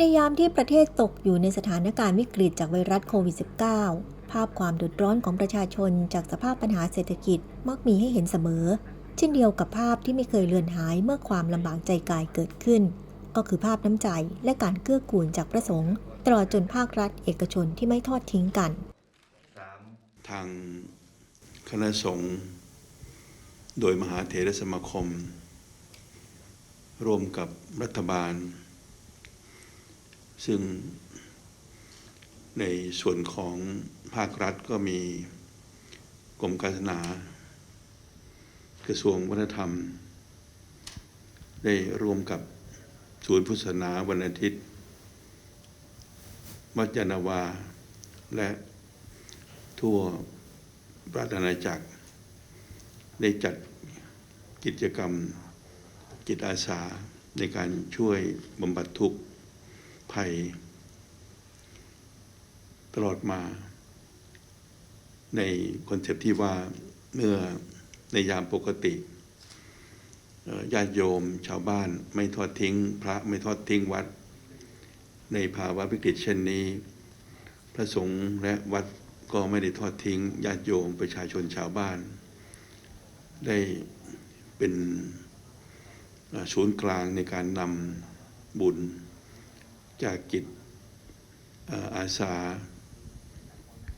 ในยามที่ประเทศตกอยู่ในสถานการณ์วิกฤตจากไวรัสโควิด -19 ภาพความเดือดร้อนของประชาชนจากสภาพปัญหาเศรษฐกิจมักมีให้เห็นเสมอ เช่นเดียวกับภาพที่ไม่เคยเลือนหายเมื่อความลำบากใจกายเกิดขึ้น ก็คือภาพน้ำใจและการเกื้อกูลจากพระสงฆ์ตลอดจนภาครัฐ เอกชนที่ไม่ทอดทิ้งกัน ทางคณะสงฆ์โดยมหาเถรสมาคม ร่วมกับรัฐบาล ซึ่งในส่วนของภาครัฐก็มีกรมการศาสนา กระทรวงวัฒนธรรม ได้ร่วมกับศูนย์พุทธศาสนาวันอาทิตย์วัดยานาวา และทั่วราชอาณาจักร ได้จัดกิจกรรมจิตอาสาในการช่วยบำบัดทุกข์ ภัย ตลอดมา ในคอนเซปต์ที่ว่าเมื่อในยามปกติญาติโยมชาวบ้านไม่ทอดทิ้ง พระไม่ทอดทิ้งวัด ในภาวะวิกฤตเช่นนี้ พระสงฆ์และวัดก็ไม่ได้ทอดทิ้งญาติโยมประชาชนชาวบ้าน ได้เป็นศูนย์กลางในการนำบุญ จากกิจอาสา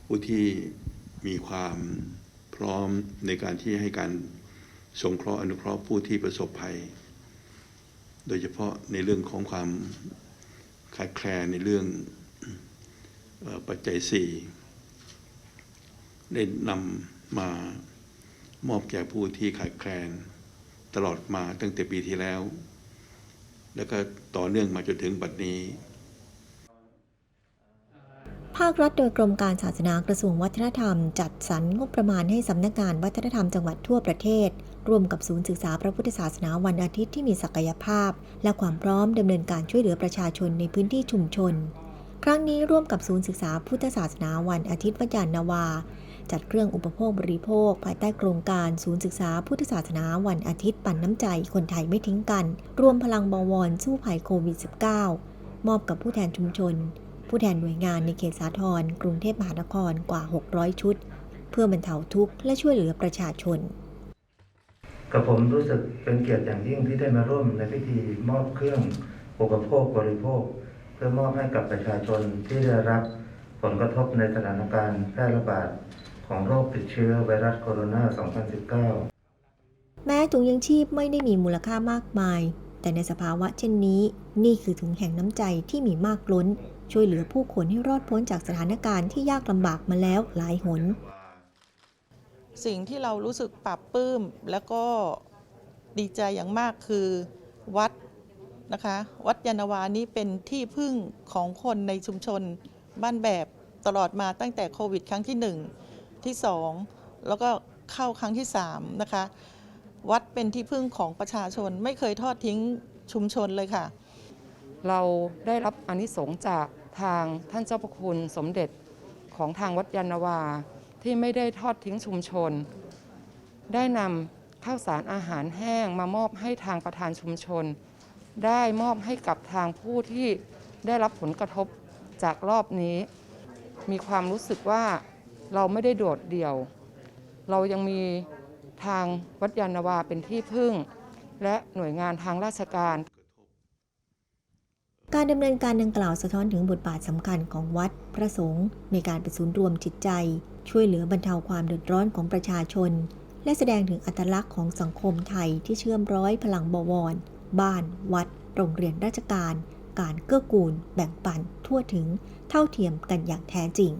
ผู้ที่มีความพร้อมในการที่ให้การสงเคราะห์อนุเคราะห์ผู้ที่ประสบภัย โดยเฉพาะในเรื่องของความขาดแคลนในเรื่องออปัจจัยสี่ได้นำมามอบแก่ผู้ที่ขาดแคลนตลอดมาตั้งแต่ปีที่แล้ว แล้วก็ต่อเนื่องมาจนถึงบัดนี้ ภาครัฐโดยกรมการศาสนากระทรวงวัฒนธรรม จัดสรรงบประมาณให้สำนักงานวัฒนธรรมจังหวัดทั่วประเทศ ร่วมกับศูนย์ศึกษาพระพุทธศาสนาวันอาทิตย์ที่มีศักยภาพ และความพร้อมดำเนินการช่วยเหลือประชาชนในพื้นที่ชุมชน ครั้งนี้ร่วมกับศูนย์ศึกษาพุทธศาสนาวันอาทิตย์วจานนาวา จัดเครื่องอุปโภคบริโภค ภายใต้โครงการศูนย์ศึกษาพุทธศาสนาวันอาทิตย์ปั่นน้ำใจคนไทยไม่ทิ้งกัน รวมพลังบวรสู้ภัยโควิด -19 มอบกับผู้แทนชุมชน ผู้แทนหน่วยงานในเขตสาทรกรุงเทพมหานครกว่า 600 ชุด เพื่อบรรเทาทุกข์และช่วยเหลือประชาชนกับผมรู้สึกเป็นเกียรติอย่างยิ่งที่ได้มาร่วมในพิธีมอบเครื่องอุปโภคบริโภค เพื่อมอบให้กับประชาชนที่ได้รับผลกระทบในสถานการณ์แพร่ระบาดของโรคติดเชื้อไวรัสโคโรนา 2019 แม้ถุงยังชีพไม่ได้มีมูลค่ามากมาย แต่ในสภาวะเช่นนี้ นี่คือถุงแห่งน้ำใจที่มีมากล้น ช่วยเหลือผู้คนให้รอดพ้นจากสถานการณ์ที่ยากลำบากมาแล้วหลายหน สิ่งที่เรารู้สึกปรับปลื้มแล้วก็ดีใจอย่างมากคือวัดนะคะวัดยานวานี้เป็นที่พึ่งของคนในชุมชนบ้านแบบตลอดมาตั้งแต่โควิด ครั้งที่ 1 ที่ 2 แล้วก็เข้าครั้งที่ 3 นะคะ วัดเป็นที่พึ่งของประชาชนไม่เคยทอดทิ้งชุมชนเลยค่ะ เราได้รับอนิสงส์จากทางท่านเจ้าพระคุณสมเด็จของทางวัดยานวาที่ไม่ได้ทอดทิ้งชุมชน ได้นำข้าวสารอาหารแห้งมามอบให้ทางประธานชุมชน ได้มอบให้กับทางผู้ที่ได้รับผลกระทบจากรอบนี้ มีความรู้สึกว่าเราไม่ได้โดดเดี่ยว เรายังมี ทางวัดยานวาเป็นที่พึ่ง และหน่วยงานทางราชการ การดำเนินการดังกล่าวสะท้อนถึงบทบาทสำคัญของวัดพระสงฆ์ในการเป็นศูนย์รวมจิตใจ ช่วยเหลือบรรเทาความเดือดร้อนของประชาชน และแสดงถึงอัตลักษณ์ของสังคมไทยที่เชื่อมร้อยพลังบวร บ้าน วัด โรงเรียนราชการ การเกื้อกูล แบ่งปัน ทั่วถึง เท่าเทียมกันอย่างแท้จริง